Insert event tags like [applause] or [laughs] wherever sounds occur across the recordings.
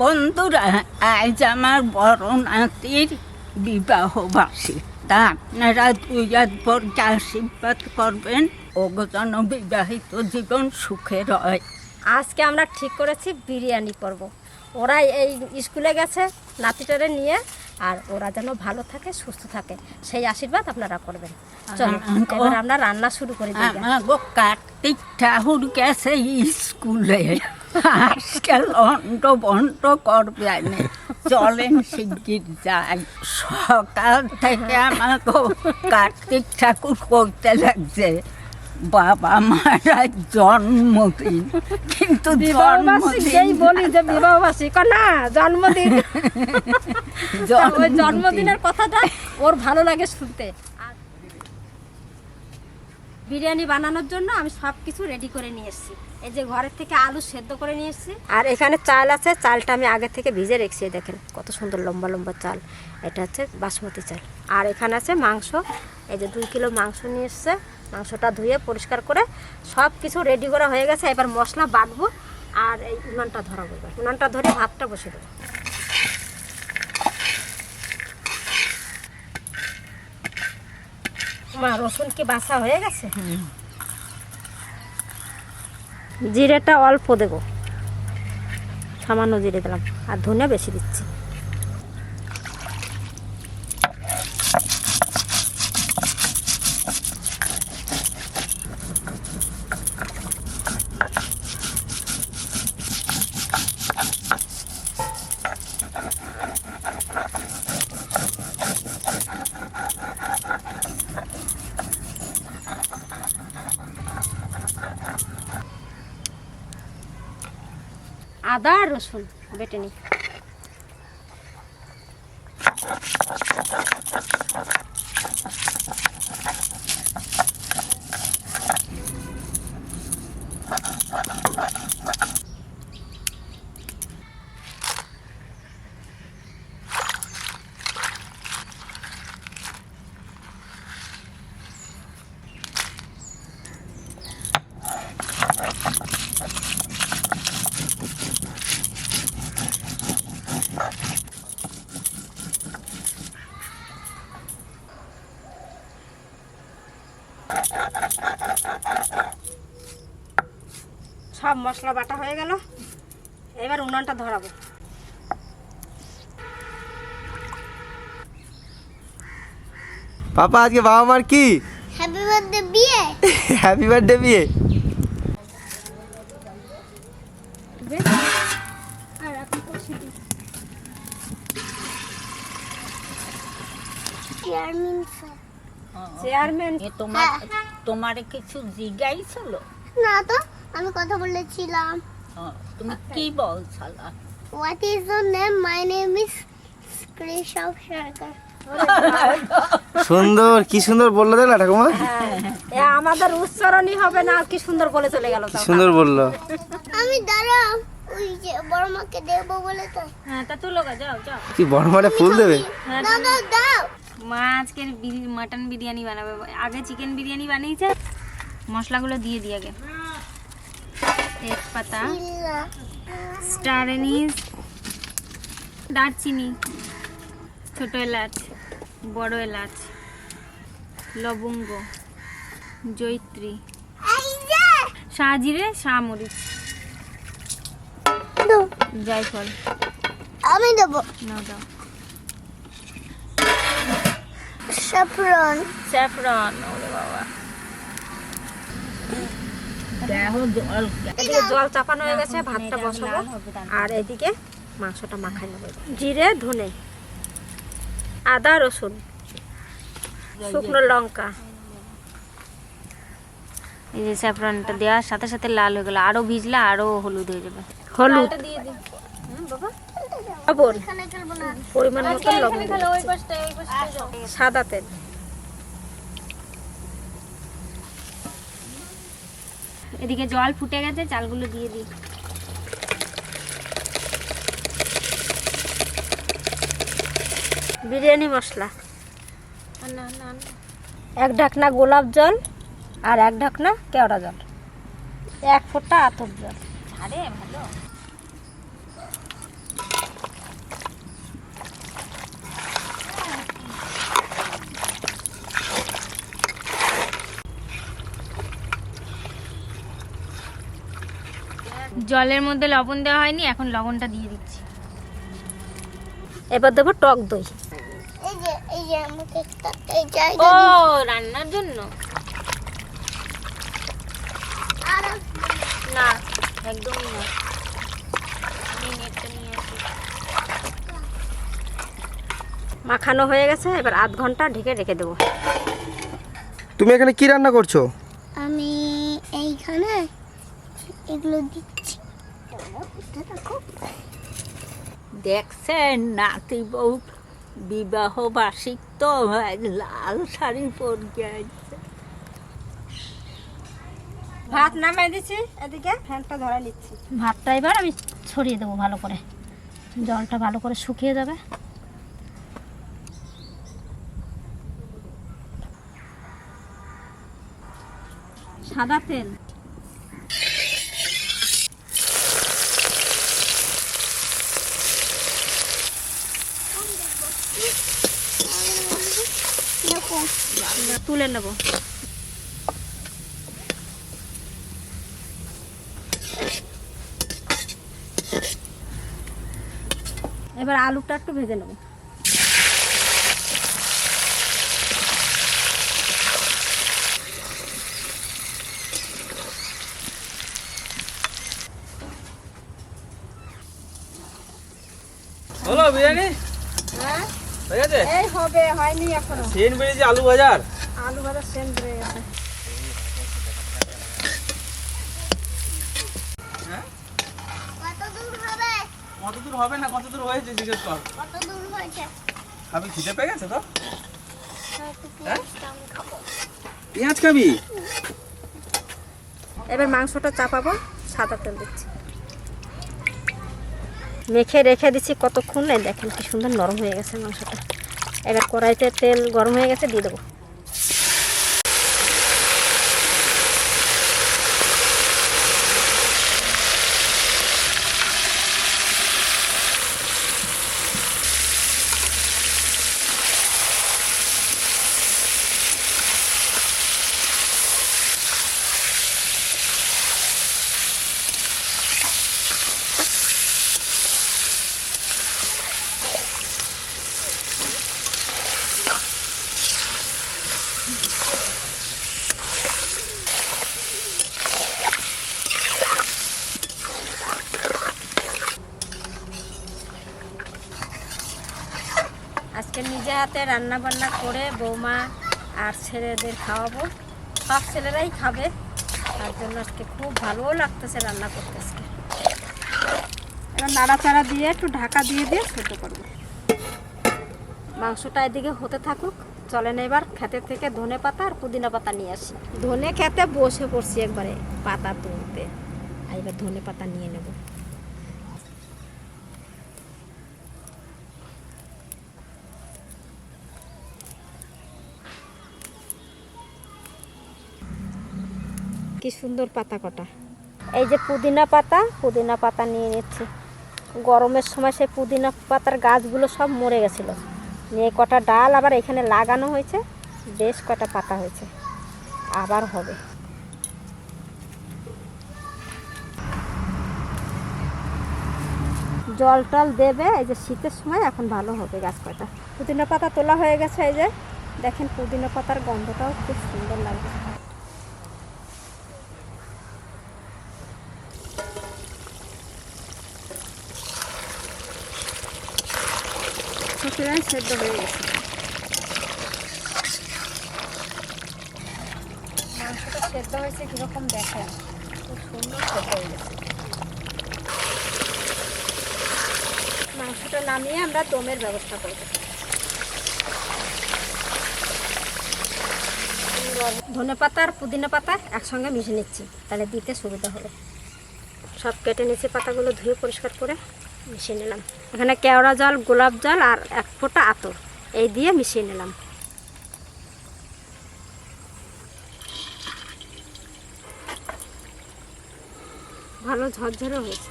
বন্ধুরা আজ আমার বড় নাতির বিবাহ বার্ষিক। তা আপনারা দুই পরকে আশীর্বাদ করবেন ও যেন বিবাহিত জীবন সুখের হয় আজকে আমরা ঠিক করেছি বিরিয়ানি করব। ওরা এই স্কুলে গেছে নাতিটারে নিয়ে আর ওরা যেন ভালো থাকে সুস্থ থাকে সেই আশীর্বাদ আপনারা করবেন। চলো এবার আমরা রান্না শুরু করে দিই কার্তিক ঠাকুর গেছে স্কুলে। আজকাল অন্ত বন্ধ করবে না চলেন শিগগির যাই। সকাল থেকে আমাকে কার্তিক ঠাকুর করতে লাগছে বাবা মারা জন্মদিন। কিন্তু জন্মদিন বলি যে কয় না জন্মদিন। জন্মদিনের কথাটা ওর ভালো লাগে শুনতে। বিরিয়ানি বানানোর জন্য আমি সব কিছু রেডি করে নিয়ে এসেছি। এই যে ঘরের থেকে আলু সেদ্ধ করে নিয়ে এসেছি। আর এখানে চাল আছে চালটা আমি আগে থেকে ভিজে রেখেছি দেখেন কত সুন্দর লম্বা লম্বা চাল। এটা হচ্ছে বাসমতি চাল। আর এখানে আছে মাংস এই যে দুই কিলো মাংস নিয়ে এসছে। মাংসটা ধুয়ে পরিষ্কার করে সব কিছু রেডি করা হয়ে গেছে। এবার মশলা বাটবো আর এই উনানটা ধরাবো এবার। উনানটা ধরে ভাতটা বসে দেবো। মা রসুন কি বাসা হয়ে গেছে? জিরেটা অল্প দেব। সামান্য জিরে দিলাম। আর ধনিয়া বেশি দিচ্ছি আদা আর রসুন সব মশলা বাটা হয়ে গেল। এবার উনানটা ধরাবো। পাপা আজকে বাবা মার কি? হ্যাপি বার্থডে বিয়ে। [laughs] হ্যাপি বার্থডে বিয়ে। চেয়ারম্যান স্যার চেয়ারম্যান এ তোমার তোমার কিছু জিজ্ঞাইছিল? না তো আমি কথা বলেছিলাম। তুমি কি বলছালা what is name my name is Krishak Sarkar সুন্দর কি সুন্দর বলল না ঠাকুমা? আমাদের উচ্চারণই হবে না কি সুন্দর বলে চলে গেল সুন্দর বলল? আমি দাঁড়াও ওই যে বড় মাকে দেবো বলে তো। হ্যাঁ তা তুলো গা যাও যাও। কি বড় মাঠে ফুল দেবে? দাও দাও দাও মা আজকের মাটন বিরিয়ানি বানাবে। আগে চিকেন বিরিয়ানি বানিয়েছে মশলাগুলো দিয়ে দিয়ে আগে। তেজপাতা। স্টার এনিস দারচিনি ছোট এলাচ বড় এলাচ লবঙ্গ জৈত্রী শাহজিরে শাহমরিচ জয়ফল। আমি দেবো। নাও দাও। স্যাফরন স্যাফরন ওরে বাবা। জল এদিকে জল চাপানো হয়ে গেছে ভাতটা বসাবো। আর এদিকে মাংসটা মাখাই নেব। জিরে ধনে আদা রসুন শুকনো লঙ্কা। এই যে স্যাফরনটা দেওয়ার সাথে সাথে লাল হয়ে গেল। আরও ভিজলে আরও হলুদ হয়ে যাবে। হলুদ। লবণ এখানে খেলব না। পরিমাণ মতো লবণ সাদা তেল। এদিকে জল ফুটে গেছে চালগুলো দিয়ে দিই। বিরিয়ানি মশলা। এক ঢাকনা গোলাপ জল আর এক ঢাকনা কেওড়া জল। এক ফোঁটা আতর জল। আরে ভালো। জলের মধ্যে লবণ দেওয়া হয়নি এখন লবণটা দিয়ে দিচ্ছি। এবার দেবো টক দই। এই যে এই যে আমাকে একটা এই ও রান্নার জন্য? আর না একদমই না। মাখানো হয়ে গেছে এবার আধ ঘণ্টা ঢেকে রেখে দেবো। তুমি এখানে কি রান্না করছ? আমি এইখানে এগুলো দিচ্ছি। দেখছেন নাতি বউ বিবাহ বার্ষিক তো এক লাল শাড়ি আসছে। ভাত নামাই দিচ্ছি এদিকে ফ্যানটা ধরে নিচ্ছি। ভাতটা এবার আমি ছড়িয়ে দেবো ভালো করে। জলটা ভালো করে শুকিয়ে যাবে। সাদা তেল দেখো তুলে নেব। এবার আলুটা একটু ভেজে নেব। হলো বিরিয়ানি? হ্যাঁ? হয়ে গেছে? এই হবে হয়নি এখনও। সেন বেরিয়েছে আলু বাজার আলু ভাজা সেম হয়ে গেছে। কত দূর হবে? কত দূর হবে না কত দূর হয়েছে জিজ্ঞেস কর। কত দূর হয়েছে? আমি খিদে পেয়ে গেছে তো? হ্যাঁ, আমি খাব। পেঁয়াজ খাবি? এবার মাংসটা চাপাবো সাদা তেল দিচ্ছি। মেখে রেখে দিচ্ছি কতক্ষণ? নাই দেখেন কি সুন্দর নরম হয়ে গেছে মাংসটা। এবার কড়াইতে তেল গরম হয়ে গেছে দিয়ে দেবো। নিজে রান্না বান্না করে বৌমা আর ছেলেদের খাওয়াবো। সব ছেলেরাই খাবে। তার জন্য আজকে খুব ভালোও লাগতেছে রান্না করতে আজকে। এবার নাড়াচাড়া দিয়ে একটু ঢাকা দিয়ে দিয়ে ছোটো করব। মাংসটা এদিকে হতে থাকুক। চলেন এবার খেতে থেকে ধনে পাতা আর পুদিনা পাতা নিয়ে আসি। ধনে খেতে বসে পড়ছি একবারে পাতা তুলতে। আর এবার ধনে পাতা নিয়ে নেব। কি সুন্দর পাতা কটা। এই যে পুদিনা পাতা পুদিনা পাতা নিয়ে নিচ্ছি। গরমের সময় সেই পুদিনা পাতার গাছগুলো সব মরে গেছিল। নিয়ে কটা ডাল আবার এখানে লাগানো হয়েছে, বেশ কটা পাতা হয়েছে। আবার হবে। জল টল দেবে, এই যে শীতের সময় এখন ভালো হবে গাছ কটা। পুদিনা পাতা তোলা হয়ে গেছে এই যে। দেখেন পুদিনা পাতার গন্ধটাও খুব সুন্দর ছোটরাই সেদ্ধ হয়ে গেছে। মাংসটা সেদ্ধ হয়েছে কীরকম দেখেন? খুব সুন্দর সেদ্ধ হয়ে গেছে। মাংসটা নামিয়ে আমরা দমের ব্যবস্থা করব। ধনে পাতা আর পুদিনা পাতা একসঙ্গে মিশে নিচ্ছি, তাহলে দিতে সুবিধা হবে। সব কেটে নিচ্ছি পাতাগুলো ধুয়ে পরিষ্কার করে মিশিয়ে নিলাম। এখানে কেওড়া জল, গোলাপ জল আর এক ফোঁটা আতর, এই দিয়ে মিশিয়ে নিলাম। ভালো ঝরঝরে হয়েছে।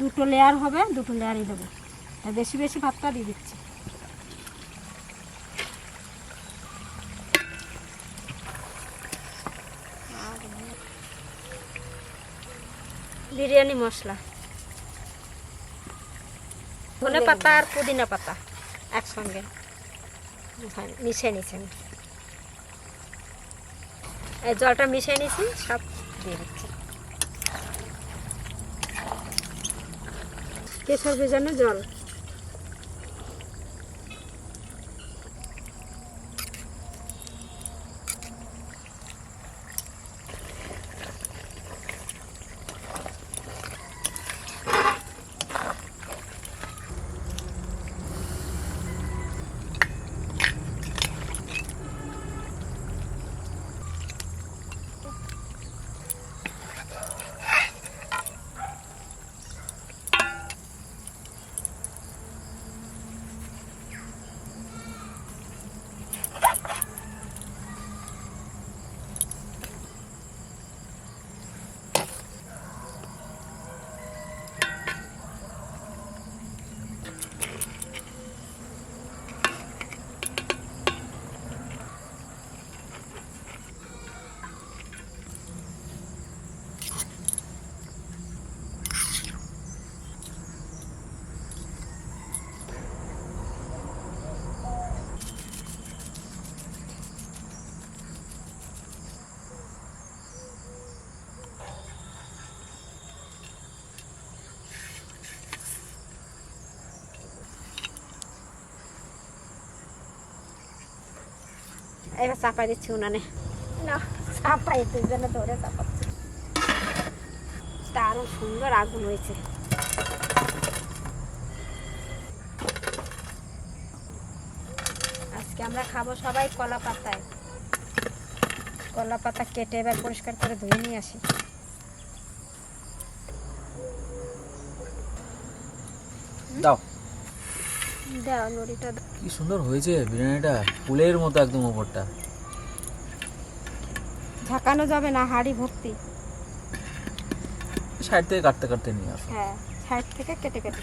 দুটো লেয়ার হবে, দুটো লেয়ারই দেবো বেশি বেশি ভাতটা দিয়ে দিচ্ছি। বিরিয়ানি মশলা। ধনে পাতা আর পুদিনা পাতা একসঙ্গে। হ্যাঁ, মিশিয়ে নিচ্ছেন এই জলটা মিশিয়ে নিছি সব দিয়ে দিচ্ছি। কেশর ভেজানো জল। এবার চাপাই দিচ্ছি উনানে। না চাপাই দুই জন্য ধরে চাপাচ্ছি দারুণ সুন্দর আগুন হয়েছে। আজকে আমরা খাব সবাই কলা পাতায়। কলা পাতা কেটে এবার পরিষ্কার করে ধুয়ে নিয়ে আসি। দাও। দাও নড়িটা কি সুন্দর হয়েছে বিরিয়ানিটা ফুলের মতো একদম ওপরটা। ঝাঁকানো যাবে না হাড়ি ভর্তি। সাইড থেকে কাটতে কাটতে নিয়ে আসো। হ্যাঁ সাইড থেকে কেটে কেটে।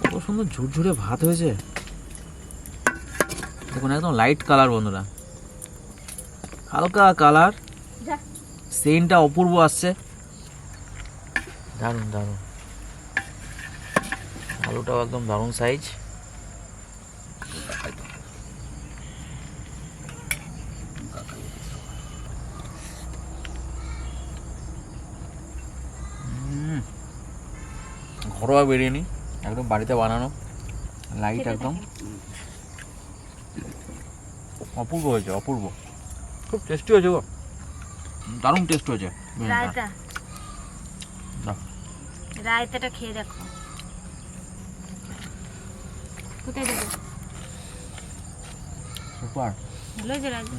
কত সুন্দর ঝুরঝুরে ভাত হয়েছে। দেখুন একদম লাইট কালার বন্ধুরা। হালকা কালার সেন্টটা অপূর্ব আসছে। দারুণ দারুণ। আলুটাও একদম দারুণ সাইজ ঘরোয়া বিরিয়ানি একদম বাড়িতে বানানো। লাইট একদম। অপূর্ব হয়েছে অপূর্ব। খুব টেস্টি হয়েছে গো। দারুণ টেস্ট হয়েছে রায়তা। রায়তাটা খেয়ে দেখো। কোথায় দেবো সুপার। ভালো হয়েছে রায়তা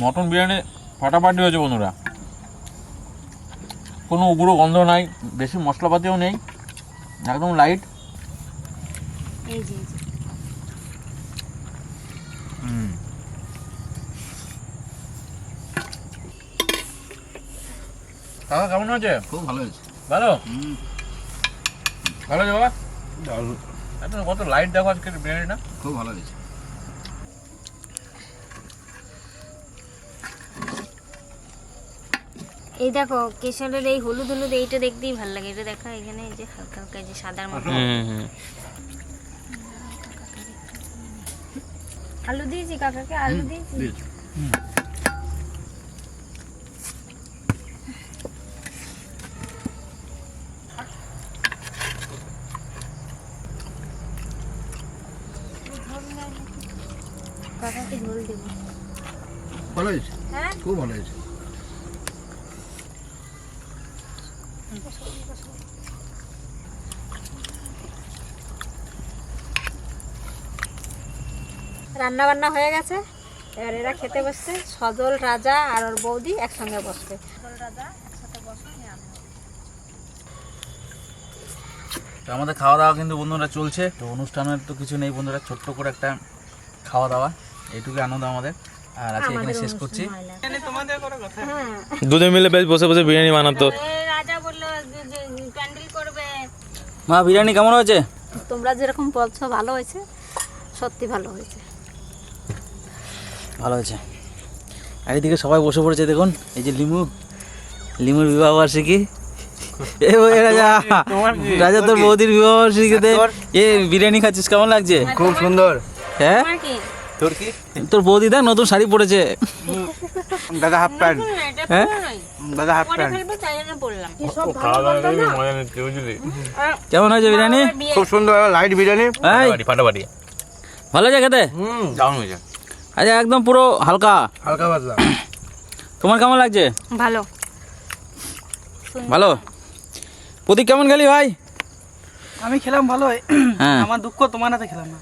মটন বিরিয়ানি ফাটাফাটি হয়েছে বন্ধুরা। কোনো উগ্র গন্ধ নাই বেশি মশলাপাতিও নেই একদম লাইট এই যে এই যে হুম কাকা কেমন হয়েছে খুব ভালো হয়েছে। ভালো? ভালো হয়েছে বাবা? একদম কত লাইট দেখো আজকে বিরিয়ানিটা খুব ভালো হয়েছে। এই দেখো কেশরের এই হলুদ হলুদ এইটা দেখতেই ভালো লাগে। এটা দেখো এখানে এই যে হালকা হালকা যে সাদার মতো। আলু দিয়েছি কাকাকে আলু দিয়েছি দিয়েছি। কাকাকে ঝোল দেবো ভালো হয়েছে হ্যাঁ খুব ভালো হয়েছে। রান্না বান্না হয়ে গেছে। এবার এরা খেতে বসছে সজল রাজা আর ওর বৌদি একসঙ্গে বসবে। তো আমাদের খাওয়া দাওয়া কিন্তু বন্ধুরা চলছে। তো অনুষ্ঠানের তো কিছু নেই বন্ধুরা ছোট্ট করে একটা খাওয়া দাওয়া এইটুকু আনন্দ আমাদের। আর আজকে এখানে শেষ করছি। হ্যাঁ দুজন মিলে বেশ বসে বসে বিরিয়ানি বানাতো। মা বিরিয়ানি কেমন হয়েছে? তোমরা যেরকম বলছো ভালো হয়েছে। সত্যি ভালো হয়েছে। ভালো হয়েছে। আর এদিকে সবাই বসে পড়েছে দেখুন। এই যে লিমু। লিমুর বিবাহ বার্ষিকী। এ রাজা। রাজা তোর বৌদির বিবাহ বার্ষিকীতে এ বিরিয়ানি খাচ্ছিস কেমন লাগছে? খুব সুন্দর। হ্যাঁ? তোর কি? তোর বৌদি দেখ নতুন শাড়ি পরেছে। দাদা হাফ প্যান্ট। হ্যাঁ? দাদা হাফ প্যান্ট। কেমন হয়েছে বিরিয়ানি? খুব সুন্দর লাইট বিরিয়ানি। ফাটাফাটি ভালো হয়েছে খেতে? দারুণ হয়েছে। আচ্ছা একদম পুরো হালকা। হালকা পাতলা তোমার কেমন লাগছে? ভালো। ভালো? প্রতীক কেমন গেলি ভাই? আমি খেলাম ভালো হ্যাঁ। আমার দুঃখ তোমার হাতে খেলাম না।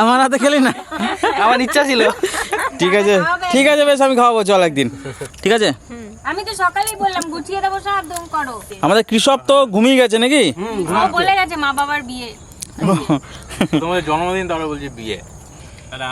আমার হাতে খেলি না। আমার ইচ্ছা ছিল। ঠিক আছে। ঠিক আছে বেশ আমি খাওয়াবো চল একদিন। ঠিক আছে? আমি তো সকালেই বললাম গুছিয়ে দেবো সব দম করো। আমাদের কৃষক তো ঘুমিয়ে গেছে নাকি? ও বলে গেছে মা বাবার বিয়ে। [laughs] তোমাদের জন্মদিন তারপরে বলছি বিয়ে। দাদা